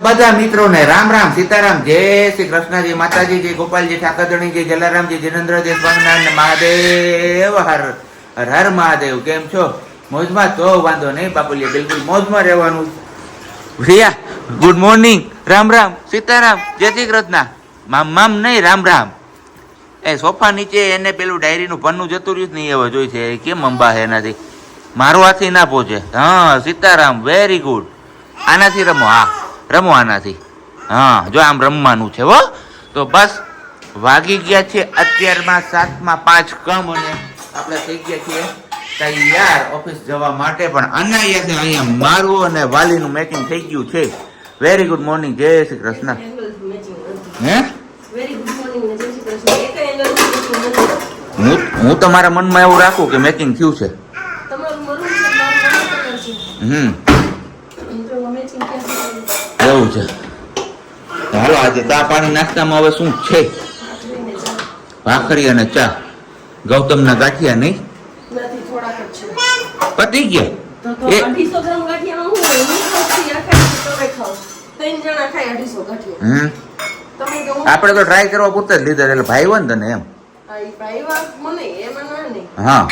બધા મિત્રોને રામ રામ, સીતારામ, જય શ્રી કૃષ્ણજી, માતાજી, જય ગોપાલજી, ઠાકરધણી, જય જલારામજી જિનેન્દ્રજી સ્વામિનારાયણ મહાદેવ, હર હર મહાદેવ, કેમ છો? મોજમાં તો વાંધો નહીં બાપુલી બિલકુલ મોજમાં રહેવાનું રિયા, ગુડ મોર્નિંગ, રામ રામ, સીતારામ, જય શ્રી કૃષ્ણ. મામ મામ નહીં, રામ રામ. એ સોફા નીચે એને પેલું ડાયરીનું પન્નું જતું રહ્યું નહીં હવે જોઈ છે કેમ અંબા છે એનાથી? મારો હાથી ના પહોંચે. હા, સીતારામ વેરી ગુડ આનાથી રમો, હા. રમો આનાથી હા જો આમ રમવાનું છે હો. તો બસ વાગી ગયા છે અત્યારમાં સાતમાં પાંચ કમ અને આપણે થઈ ગયા છીએ તૈયાર ઓફિસ જવા માટે પણ અનાયાસે અહીંયા મારું અને વાલીનું મેચિંગ થઈ ગયું છે. વેરી ગુડ મોર્નિંગ જય શ્રી કૃષ્ણ. હે? હું તમારા મનમાં એવું રાખું કે મેચિંગ થયું છે. હમ. જવું છે. હાલો આજે ચા પાણી નાસ્તામાં હવે શું છે? ભાખરી અને ચા. ગૌતમ ના ગાંઠિયા નહીં? પતી ગયા. આપણે તો ટ્રાય કરવા પૂરતા જ લીધા એટલે ભાઈ હોય ને તને એમ. હા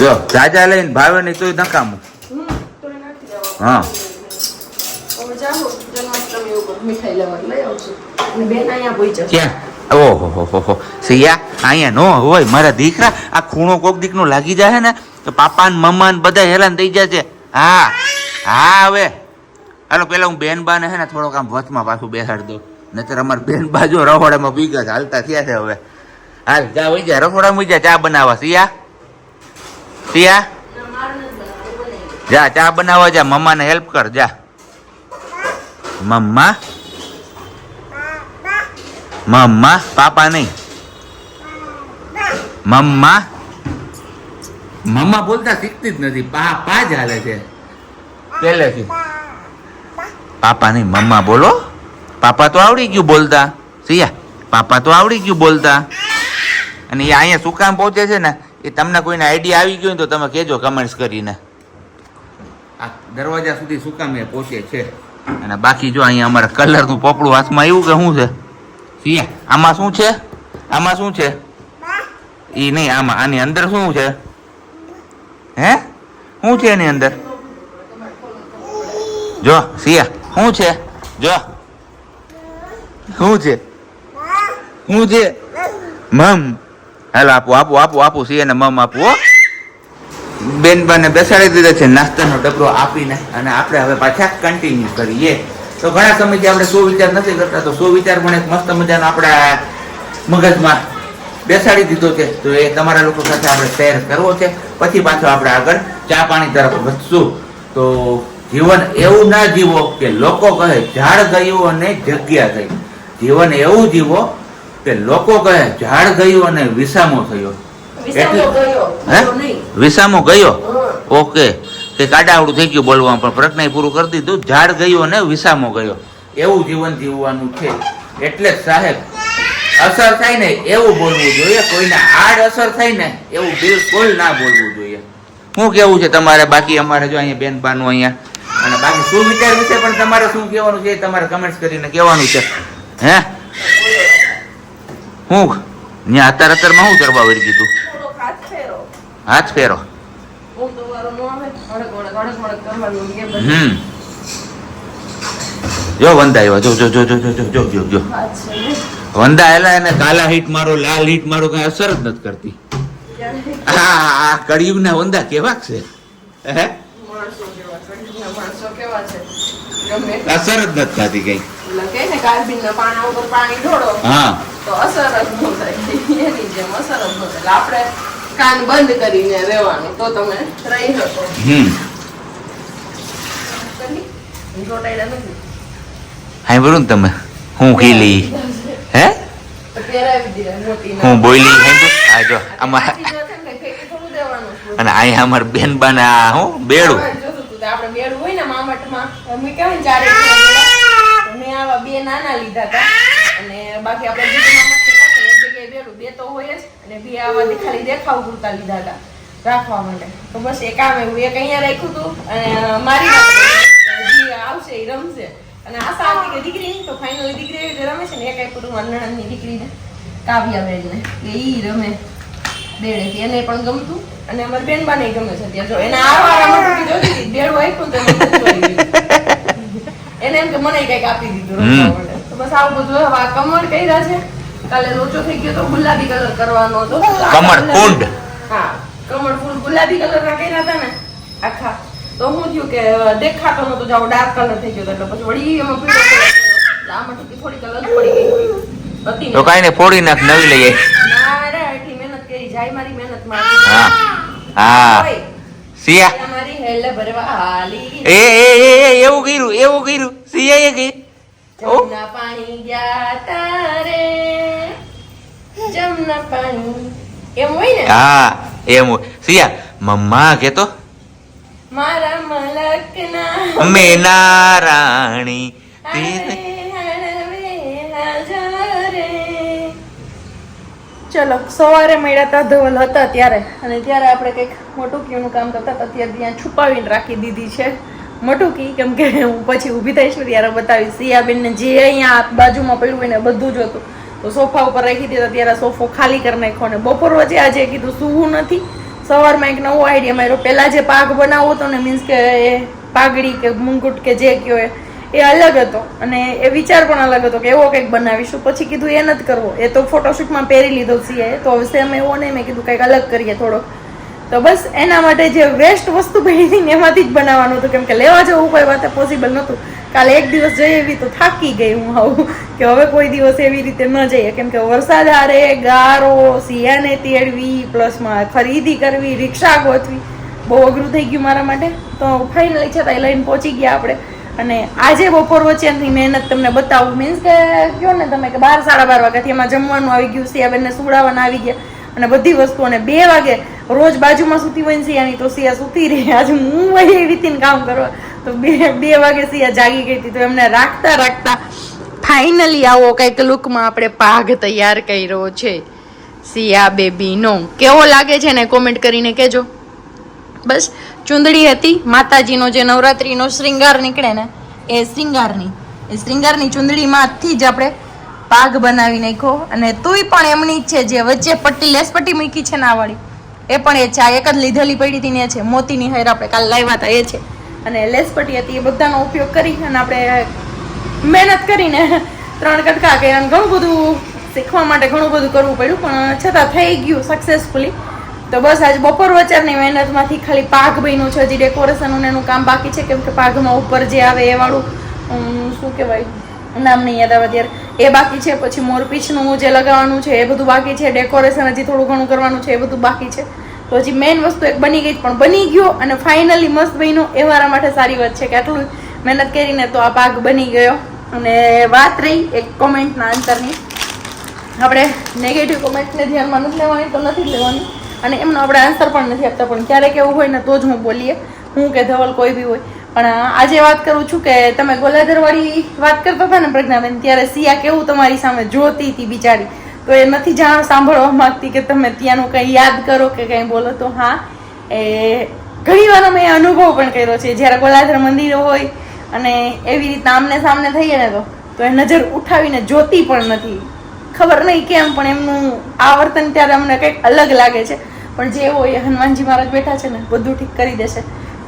જો જાજા લઈને ભાવે નહીં તોય નકામું. હા. ઓહો હો હો હો. સિયા અહીંયા નો હોય મારા દીકરા આ ખૂણો કોક દીકનો લાગી જાય ને તો પાપા ને મમ્મા ને બધા હેરાન થઈ જાય છે હા હા હવે. હાલો પેલા હું બેન બા ને હે ને થોડોક આમ વચમાં પાછું બેસાડ દઉં. નહીતર અમાર બેન બાજુ રહોડામાં ભીગા હાલતા થયા છે હવે. હાલ જા વઈ જા રસોડામાં વઈ જા ચા બનાવવા સિયા? સિયા ના, મારે નથી બનાવવું, બનાવી. જા ચા બનાવવા જા મમ્માને હેલ્પ કર જા. મમ્મા? મમ્મા પાપા નહીં. મમ્મા? મમ્મા બોલતા શીખતી જ નથી પા પા જ હાલે છે. પહેલેથી. પાપા નહીં મમ્મા બોલો. પાપા તો આવડી ગયું બોલતા. સિયા પાપા તો આવડી ગયું બોલતા. અને એ અહીંયા શું કામ પહોંચે છે ને એ તમને કોઈને આઈડિયા આવી ગયો તો તમે કહેજો કમેન્ટ્સ કરીને. આ દરવાજા સુધી સુકામે પહોંચે છે અને બાકી જો અહીંયા અમારા કલરનું પોપડું હાથમાં આવ્યું કે શું છે? સિંહ આમાં શું છે? આમાં શું છે? એ નહીં આમાં આની અંદર શું છે? હે? શું છે એની અંદર? જો સિયા શું છે? જો. શું છે? શું છે? મમ. હાલો આપો આપો આપો આપો સિયાને મમ આપો. બેનબાને બેસાડી દીધા છે, નાસ્તાનો ડબરો આપીને અને આપણે હવે પાછા કન્ટિન્યુ કરીએ. તો ઘણા સમયથી આપણે સો વિચાર નથી કરતા, તો સો વિચાર પણ એક મસ્ત મજાનો આપણા મગજમાં બેસાડી દીધો છે. તો એ તમારા લોકો સાથે આપણે શેર કરવો છે. પછી પાછો આપણે આગળ ચા પાણી તરફ વધશું. તો જીવન એવું ના જીવો કે લોકો કહે, ઝાડ ગયું અને જગ્યા ગઈ. જીવન એવું જીવો કે લોકો કહે, ઝાડ ગયું અને વિસામો થયો. વિસામો ગયો. ઓકે. કે કાડાવડું થઈ ગયું બોલવામાં પણ પ્રજ્ઞા પૂરું કરી દીધું. ઝાડ ગયો ને વિસામો ગયો. એવું જીવન જીવવાનું છે. એટલે સાહેબ અસર થાય ને એવું બોલવું જોઈએ. કોઈને આડ અસર થાય ને એવું બિલકુલ ના બોલવું જોઈએ. શું કેવું છે તમારે? બાકી અમારે જો અહીંયા બેન બાનું અહીંયા. અને બાકી શું વિચાર વિશે પણ તમારે શું કહેવાનું છે તમારે કમેન્ટ્સ કરીને કહેવાનું છે. હે? હું? ત્યાં અત્યારે અત્યારમાં શું કરવા વળી કીધું થોડોક હાથ ફેરો. હાથ ફેરો. હમ. જો વંદા આવ્યા જો જો જો જો જો જો જો જો. વંદા એલા એને કાલા હીટ મારો લાલ હીટ મારો કઈ અસર જ નથી કરતી. આ કળિયુગના વંદા કેવા છે? હે. અસર જ નથી થતી કઈ. એટલે કહે ને કાર્બિનના પાણા ઉપર પાણી ઢોળો. હા. તો અસર જ ન થાય. એની જેમ અસર જ ન થાય. આપણે કાન બંધ કરીને રહેવાનું તો તમે રહી શકો. સાંભળ્યું ને તમે. હું ખીલી હે? હું સાંભળ્યું આ જો આમાં અને અહીંયા અમાર બેન બાના હું બેડું. આપણે બેડું હોય ને મામટમાં અમે કહેવાય ને ચારે મેં આવા બે નાના લીધા હતા. અને બાકી આપણે બે તો હોય જ. અને બી આમાંથી ખાલી દેખાવ પૂરતા લીધા હતા રાખવા માટે. તો બસ એ કામ એવું એક અહીંયા રાખ્યું હતું અને મારી આવશે એ રમશે. અને આશા હતી કે દીકરી તો ફાઇનલી દીકરી રમે છે ને એક આપ્યું માનણાની દીકરીને કાવ્યા એ રમે બેડેથી. એને પણ ગમતું અને અમારી બેન બાને ગમે છે ત્યાં જો એને આવા રમત જોતી હતી બેડું આપ્યું તો એને એમ કે મને કંઈક આપી દીધું તો બસ આવું બધું હવે આ કમળ કર્યા છે. કાલે લોચો થઈ ગયો તો ગુલાબી કલર કરવાનો હતો. કમળ કુંડ. હા કમળ ફૂલ ગુલાબી કલર ના કર્યા હતા ને આખા. તો હું થયું કે દેખાતો નતો જાવ ડાર્ક કલર થઈ ગયો એટલે પછી વળી એમાં પીળો કલર આમાંથી થોડી કલર પડી ગઈ તો કાઈ ને ફોડી નાખ નવી લઈએ. ના રે એટલી મહેનત કરી જાય મારી મહેનતમાં હા હા. સિયા. મારી હેલે ભરવા હાલી એ એ એ એ, એવું કર્યું એવું કર્યું. સિયા એ કે. પાણી ગયા તારે. જમના પાણી. એમ હોય ને? હા એમ હોય. સિયા મમ્મા કેતો? મારા મલકના. હળવે હજારે. ચલો સવારે મળ્યા હતા ધવલ હતા ત્યારે. અને ત્યારે આપણે કંઈક મોટુકીનું કામ કરતા હતા ત્યારે ત્યાં છુપાવીને રાખી દીધી છે મોટુકી. કેમ કે હું પછી ઊભી થઈશ ને ત્યારે બતાવીશ. સિયાબેનને જે અહીંયા બાજુમાં પડ્યું હોય ને બધું જ હતું. તો સોફા ઉપર રાખી દીધા ત્યારે સોફો ખાલી કરી નાખ્યો અને બપોર વચ્ચે આજે કીધું સૂવું નથી. સવારમાં એક નવો આઈડિયા માર્યો. પહેલા જે પાક બનાવવો હતો ને મીન્સ કે એ પાઘડી કે મુંગુટ કે જે કયો એ અલગ હતો. અને એ વિચાર પણ અલગ હતો કે એવો કંઈક બનાવીશું. પછી કીધું એ નથી કરવો. એ તો ફોટોશૂટમાં પહેરી લીધો છીએ તો હવે સેમ એવો નહીં. મેં કીધું કંઈક અલગ કરીએ થોડોક. તો બસ એના માટે જે વેસ્ટ વસ્તુ પડી હતી એમાંથી જ બનાવવાનું હતું. કેમ કે લેવા જવું કોઈ વાત પોસિબલ નહોતું. કાલે એક દિવસ જઈ એવી તો થાકી ગઈ હું આવું કે હવે કોઈ દિવસ એવી રીતે ન જઈએ. કેમ કે વરસાદ હારે ગારો સિયાને તેડવી પ્લસમાં ખરીદી કરવી, રિક્ષા ગોતવી. બહુ અઘરું થઈ ગયું મારા માટે. તો ફાઇનલી છતાં લઈને પહોંચી ગયા આપણે. અને આજે બપોર વચ્ચેની મહેનત તમને બતાવું. મીન્સ કે કહો ને તમે કે બાર, સાડા બાર વાગ્યાથી એમાં જમવાનું આવી ગયું, સિયાબેનને સુવડાવવાના આવી ગયા. અને બધી વસ્તુ અને બે વાગે રોજ બાજુમાં સૂતી હોય ને સિયાની, તો સિયા સૂતી રહી. આજે હું વહી એવી કામ કરવા. તો બે બે વાગે સિયા જાગી ગઈ હતી તો એમને રાખતા રાખતા ફાઇનલી આવો કંઈક લુકમાં આપણે પાઘ તૈયાર કર્યો છે. સિયા બેબીનો. કેવો લાગે છે ને કોમેન્ટ કરીને કહેજો. બસ, ચુંદડી હતી, માતાજીનો જે નવરાત્રિનો શ્રૃંગાર નીકળે ને, એ શ્રૃંગારની એ શ્રૃંગારની ચુંદડીમાંથી જ આપણે પાગ બનાવી નાખ્યો. અને તુંય પણ એમની જ છે, જે વચ્ચે પટ્ટી, લેસ પટ્ટી મૂકી છે ના વાળી. એ પણ એ છે એક જ લીધેલી પડી હતી ને એ છે. મોતીની હેર આપણે કાલ લાવ્યા હતા, એ છે. અને લેસપટી હતી એ બધાનો ઉપયોગ કરી અને આપણે મહેનત કરીને ત્રણ કટકા કર્યા ઘણું બધું શીખવા માટે ઘણું બધું કરવું પડ્યું, પણ છતાં થઈ ગયું સક્સેસફુલી તો બસ આજ બપોર વચ્ચેની મહેનતમાંથી ખાલી પાક બન્યું છે, હજી ડેકોરેશન એનું કામ બાકી છે, કેમ કે પાકમાં ઉપર જે આવે એ વાળું શું કહેવાય, નામ નહીં યાદ આવે ત્યારે એ બાકી છે, પછી મોરપીછનું જે લગાવવાનું છે એ બધું બાકી છે ડેકોરેશન હજી થોડું ઘણું કરવાનું છે, એ બધું બાકી છે. તો હજી મેઇન વસ્તુ એક બની ગઈ પણ બની ગયો અને ફાઇનલી મસ્ત બન્યો. એ મારા માટે સારી વાત છે કે આટલું મહેનત કરીને તો આ પાક બની ગયો. અને વાત રહી એક કોમેન્ટના અંતરની. આપણે નેગેટિવ કોમેન્ટને ધ્યાનમાં નથી લેવાની, તો નથી લેવાની. અને એમનો આપણે આન્સર પણ નથી આપતા, પણ ક્યારેક એવું હોય ને તો જ હું બોલીએ. હું કે ધવલ કોઈ બી હોય. પણ આજે વાત કરું છું કે તમે ગોલાધરવાળી વાત કરતા હતા ને પ્રજ્ઞાબેન, ત્યારે સિયા કેવું તમારી સામે જોતી હતી બિચારી? તો એ નથી જાણ સાંભળવા માંગતી કે તમે ત્યાંનું કંઈ યાદ કરો કે કંઈ બોલો તો હા. એ ઘણી વાર અમે અનુભવ પણ કર્યો છે. જ્યારે ગોલાધર મંદિર હોય અને એવી રીતના આમને સામને થઈએ ને તો તો એ નજર ઉઠાવીને જોતી પણ નથી. ખબર નહીં કેમ, પણ એમનું આવર્તન ત્યારે અમને કંઈક અલગ લાગે છે. પણ જે હોય એ હનુમાનજી મહારાજ બેઠા છે ને, બધું ઠીક કરી દેશે.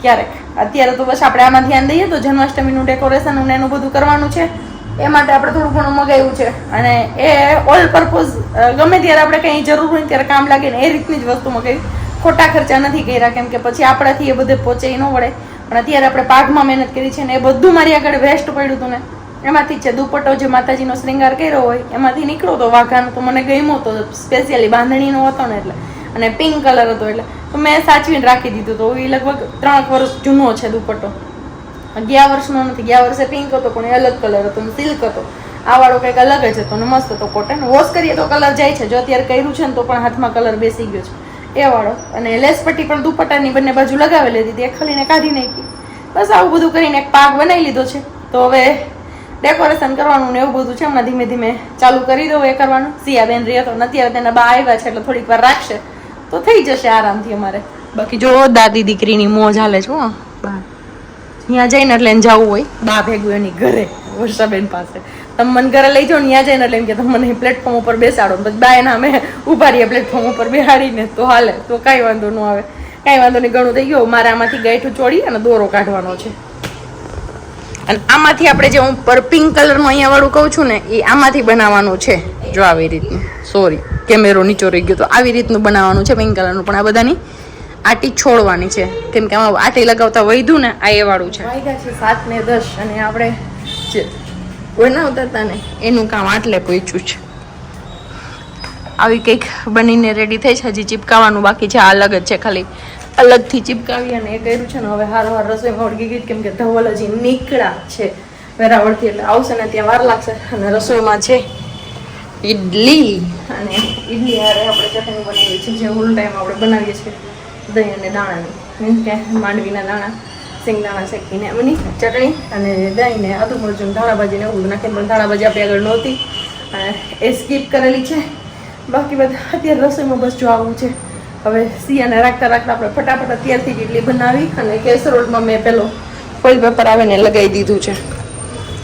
ક્યારેક. અત્યારે તો બસ આપણે આમાં ધ્યાન દઈએ તો જન્માષ્ટમીનું ડેકોરેશન ને એનું બધું કરવાનું છે. એ માટે આપણે થોડું ઘણું મગાવ્યું છે. અને એ ઓલ પર્પઝ ગમે ત્યારે આપણે કંઈ જરૂર હોય ત્યારે કામ લાગે ને એ રીતની જ વસ્તુ મગાવી. ખોટા ખર્ચા નથી કર્યા, કેમ કે પછી આપણાથી એ બધે પહોંચે ન વળે. પણ અત્યારે આપણે પાકમાં મહેનત કરી છે ને એ બધું મારી આગળ વેસ્ટ પડ્યું હતું ને. એમાંથી છે દુપટ્ટો જે માતાજીનો શ્રૃંગાર કર્યો હોય, એમાંથી નીકળ્યો તો વાઘાનો તો મને ગમ્યો તો સ્પેશિયલી બાંધણીનો હતો ને એટલે. અને પિંક કલર હતો એટલે. તો મેં સાચવીને રાખી દીધું તો એ લગભગ ત્રણ વર્ષ જૂનો છે દુપટ્ટો. ગયા વર્ષનો નથી ગયા વર્ષે પિંક હતો પણ એ અલગ કલર હતો ને સિલ્ક હતો. આ વાળો કંઈક અલગ જ હતો ને મસ્ત હતો કોટન વોશ કરીએ તો કલર જાય છે જો અત્યારે કર્યું છે ને તો પણ હાથમાં કલર બેસી ગયો છે. એ વાળો. અને લેસ પટ્ટી પણ દુપટ્ટાની બંને બાજુ લગાવેલી હતી એ ખાલીને કાઢી નાખી. બસ આવું બધું કરીને એક પાક બનાવી લીધો છે. તો હવે ડેકોરેશન કરવાનું ને એવું બધું છે હમણાં ધીમે ધીમે ચાલુ કરી દઉં એ કરવાનું. સિયાબેન રહે તો અત્યારે તેના બા આવ્યા છે એટલે થોડીક વાર રાખશે. તો થઈ જશે આરામથી અમારે. બાકી જો દાદી દીકરીની મોજ હાલે છે બહાર ત્યાં જઈને એટલે એને જવું હોય. બા ભેગું એની ઘરે, વર્ષાબેન પાસે. તમે મને ઘરે લઈ જાઓ ત્યાં જઈને એટલે એમ કે તમે મને પ્લેટફોર્મ ઉપર બેસાડો પછી બા એના અમે ઊભા રહીએ પ્લેટફોર્મ ઉપર બેહાડીને. તો હાલે, તો કાંઈ વાંધો ન આવે. કાંઈ વાંધો નહીં, ઘણું થઈ ગયું. મારે આમાંથી ગાંઠું ચોડી અને દોરો કાઢવાનો છે. અને આમાંથી આપણે જે હું પર પિંક કલરનું અહીંયા વાળું કહું છું ને, એ આમાંથી બનાવવાનું છે. જો આવી રીતનું. સોરી કેમેરો નીચો રહી ગયો. તો આવી રીતનું બનાવવાનું છે પિંક કલરનું, પણ આ બધાની આટી છોડવાની છે. કેમ કે આમાં આટી લગાવતા વૈધું ને આ એ વાળું છે સાત ને દસ અને આપણે જે બનાવતા હતા ને, એનું કામ આટલે પહોંચ્યું છે. આવી કંઈક બનીને રેડી થઈ છે. હજી ચીપકાવાનું બાકી છે. આ અલગ જ છે ખાલી. અલગથી ચીપકાવી અને એ કર્યું છે ને, હવે હાર વાર રસોઈમાં વળગી ગઈ કેમ કે ધવલ હજી નીકળ્યા છે વેરાવળથી. એટલે આવશે ને ત્યાં વાર લાગશે. અને રસોઈમાં છે ઇડલી અને ઇડલી હારે આપણે ચટણી બનાવીએ છીએ જે ઓલ ટાઈમ આપણે બનાવીએ છીએ. દહીં અને દાણાની, મીન્સ કે માંડવીના દાણા સિંગદાણા શેકીને બની ચટણી અને દહીંને અધુ મરચું ધાણાભાજી ને એવું નાખીને, પણ ધાણાભાજી આપણી આગળ નહોતી. એ સ્કીપ કરેલી છે. બાકી બધા અત્યારે રસોઈમાં બસ જો આવું છે. હવે સિયાને રાખતા રાખતા આપણે ફટાફટ અત્યારથી જ ઇડલી બનાવી અને કેસરોલમાં મેં પેલો ફોઇલ પેપર આવે ને લગાવી દીધું છે.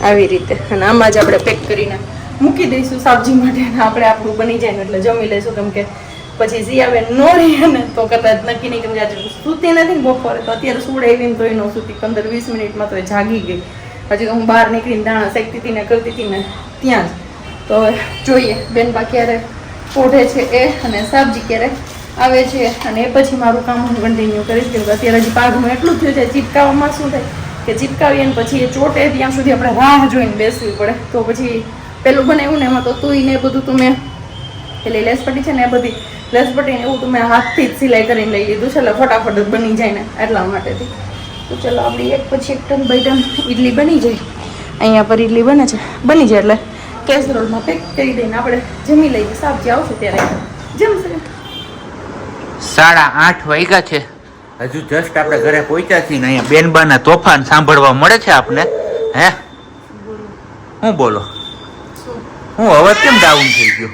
આવી રીતે. અને આમાં જ આપણે પેક કરીને મૂકી દઈશું સબ્જી માટે અને આપણે આપણું બની જાય એટલે જમી લઈશું. કેમ કે પછી સિયાબેન નો રહીએ ને તો કદાચ નક્કી નહીં કેમ આજે સૂતી નથી બપોરે, તો અત્યારે સુડે ને તો ન સૂતી. પંદર વીસ મિનિટમાં તો એ જાગી ગઈ. હજી હું બહાર નીકળીને દાણા શેકતી હતી ને કરતી હતી ને ત્યાં જ. તો જોઈએ બેન બા ક્યારે પોઢે છે એ અને સાબજી ક્યારે આવે છે અને એ પછી મારું કામ હું કન્ટિન્યુ કરીશ, કેમ કે અત્યારે હજી પાકનું એટલું થયું છે ચીપકાવવામાં શું થાય? કે ચીપકાવીએ ને પછી એ ચોટે ત્યાં સુધી આપણે રાહ જોઈને બેસવી પડે. તો પછી પેલું બનાવ્યું ને એમાં તો તુંય ને બધું તું મેં પેલી લેસપટ્ટી છે ને એ બધી લેસપટ્ટી ને એવું તો મેં હાથથી જ સિલાઈ કરીને લઈ લીધું છે એટલે ફટાફટ જ બની જાય ને એટલા માટેથી. તો ચલો આપણી એક પછી એક ટન બાય ટન ઇડલી બની જાય. અહીંયા પર ઇડલી બને છે. બની જાય એટલે કેસરોલમાં પેક કરી દઈને આપણે જમી લઈએ. સાબજી આવશે ત્યારે. જમશે. સાડા આઠ વાગ્યા છે. હજુ જસ્ટ આપણે ઘરે પહોંચ્યા છીએ ને અહીંયા બેનબાના તોફાન સાંભળવા મળે છે આપને? હે? હું બોલો? હું હવે કેમ ડાઉન થઈ ગયો?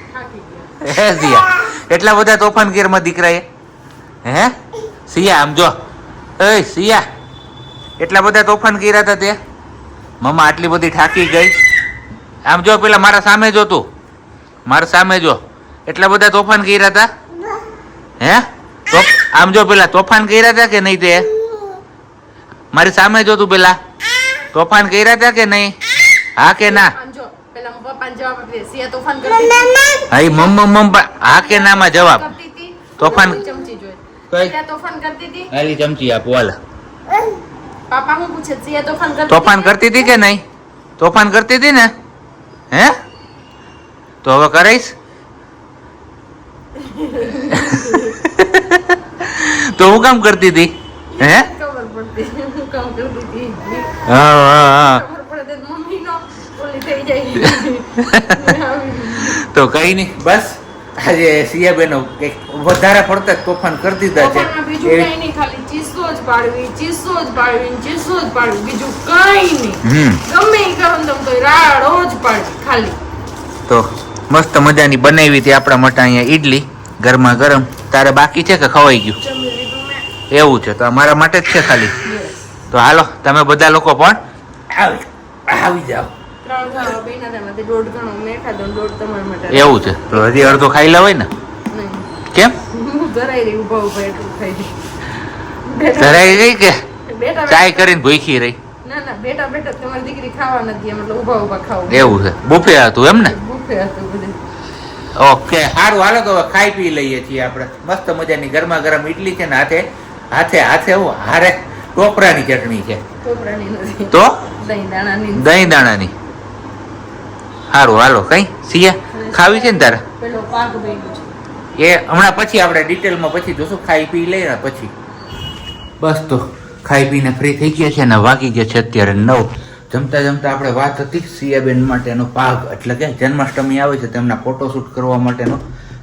હે સિયા એટલા બધા તોફાન ગીરમાં દીકરાએ? હે? સિયા, આમ જો. એ સિયા એટલા બધા તોફાન કર્યા હતા તે? મમ્મા, આટલી બધી થાકી ગઈ. આમ જો, પેલા મારા સામે જો તું. મારા સામે જો. એટલા બધા તોફાન કર્યા હતા? હે? તો, આમ જો, પેલા તોફાન કર્યા હતા કે નહીં તે? મારી સામે જો તું, પેલા. તોફાન કર્યા હતા કે નહીં? હા કે ના? પપ્પાને જવાબ આપી દે. સિયા તોફાન કરતી હા મમ્મ મમ્મ હા કે ના માં જવાબ? તોફાન- ચમચી જોઈ. કઈ? તોફાન કરતી હતી ચમચી આપો હાલ. પાપા હું પૂછે સિયા તોફાન કરતી તોફાન કરતી હતી કે નહીં? તોફાન કરતી હતી ને? હે? તો હવે કરાઈશ? તો હું કામ કરતી હતી? હે? હું કામ કરતી હતી. હા હા હા. ખબર પડે મમ્મીનો ઓલી થઈ જાય. તો કઈ નહીં બસ આજે સિયા બેનો કંઈક વધારે પડતા જ તોફાન કરી દીધા છે. બીજું કઈ નહીં ખાલી ચીસો જ પાડવી ચીસો જ પાડવી ચીસો જ પાડવી બીજું કઈ નહીં હમ. ગમે ઈ કરો તમે તો રાડો જ પાડવી ખાલી. તો મસ્ત મજાની બનાવી હતી આપણા માટે અહીંયા ઈડલી ગરમા ગરમ. તારે બાકી છે કે ખવાઈ ગયું? જમી લીધું મેં. એવું છે તો અમારા માટે જ છે ખાલી. તો હાલો તમે બધા લોકો પણ આવી આવી જાઓ. એવું છે? તો હજી અડધો ખાઈ લેવાય ને? કેમ? ધરાઈ રહી. ગઈ કે? ચાય કરીને ભૂખી રહી. ના ના બેટા બેટા તમારી દીકરી ખાવા નથી એમ એટલે ઊભા ઊભા ખાવું. એવું છે? બુફે હતું એમ ને? ઓકે સારું હાલો તો હવે ખાઈ પી લઈએ છીએ આપણે. મસ્ત મજાની ગરમા ગરમ ઈડલી છે ને હાથે હાથે હાથે હું હારે. ટોપરાની ચટણી છે. તો દહીં દાણાની દહીં દાણાની સારું હાલો કઈ? સિયા ખાવી છે ને તારે? પાક છે. એ હમણાં પછી આપણે ડિટેલમાં પછી જોશું ખાઈ પી લઈએ પછી. બસ તો ખાઈ પીને ફ્રી થઈ ગયા છે ને વાગી ગયા છે અત્યારે નવ. જમતા જમતા આપણે વાત હતી સિયાબેન માટેનો પાક એટલે કે જન્માષ્ટમી આવે છે તેમના ફોટોશૂટ કરવા માટેનો.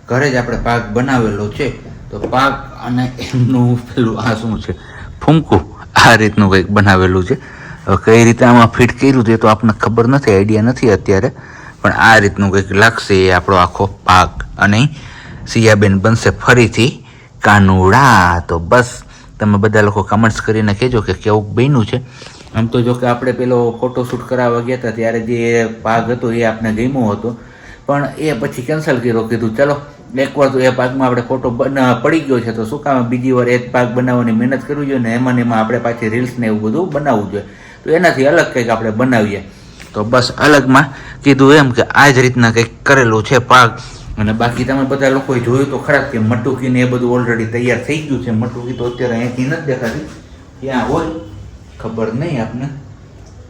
ઘરે જ આપણે પાક બનાવેલો છે. તો પાક અને એમનું પેલું આ શું છે? ફૂંકું આ રીતનું કંઈક બનાવેલું છે. કઈ રીતે આમાં ફિટ કર્યું છે એ તો આપણને ખબર નથી આઈડિયા નથી અત્યારે. પણ આ રીતનું કંઈક લાગશે એ આપણો આખો પાક. અને સિયાબેન બનશે ફરીથી કાનુડા. તો બસ, તમે બધા લોકો કમેન્ટ્સ કરીને કહેજો કે કેવું બન્યું છે. આમ તો જો કે આપણે પેલો ફોટોશૂટ કરાવવા ગયા હતા ત્યારે જે ભાગ હતો એ આપણે ગમ્યો હતો. પણ એ પછી કેન્સલ કર્યો, કીધું ચલો, એકવાર તો એ પાકમાં આપણે ફોટો પડી ગયો છે તો શું કામ? બીજી વાર એ ભાગ બનાવવાની મહેનત કરવી જોઈએ ને એમાં ને એમાં આપણે પાછી રીલ્સ ને એવું બધું બનાવવું જોઈએ. તો એનાથી અલગ કંઈક આપણે બનાવીએ. તો બસ અલગમાં કીધું એમ કે આ જ રીતના કંઈક કરેલું છે પાક. અને બાકી તમે બધા લોકોએ જોયું તો ખરાબ કે મટુકી ને એ બધું ઓલરેડી તૈયાર થઈ ગયું છે. મટુકી તો અત્યારે અહીંથી નથી દેખાતી. ક્યાં હોય? ખબર નહીં આપને.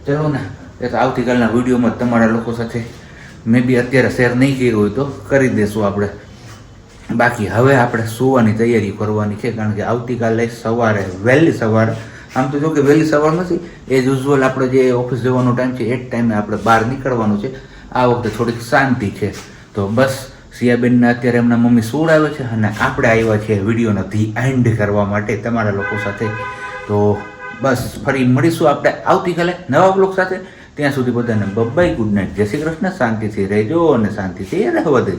ચલો ને, એ તો આવતીકાલના વિડીયોમાં તમારા લોકો સાથે મેં બી અત્યારે શેર નહીં કર્યું હોય તો કરી દેશું આપણે. બાકી હવે આપણે સુવાની તૈયારી કરવાની છે, કારણ કે આવતીકાલે સવારે, વહેલી સવારે આમ તો જો કે વહેલી સવાર નથી, એ યુઝ્યુઅલ આપણે જે ઓફિસ જવાનો ટાઈમ છે, એ જ ટાઈમે આપણે બહાર નીકળવાનું છે. આ વખતે થોડીક શાંતિ છે. તો બસ સિયાબેનને અત્યારે એમના મમ્મી સુવડાવે છે અને આપણે આવ્યા છીએ વિડીયોનો ધી એન્ડ કરવા માટે તમારા લોકો સાથે. તો બસ, ફરી મળીશું આપણે આવતીકાલે નવા બ્લોગ સાથે. ત્યાં સુધી બધાને બબ્બાઈ ગુડ નાઇટ જય શ્રી કૃષ્ણ, શાંતિથી રહેજો અને શાંતિથી રહેવા દેજો.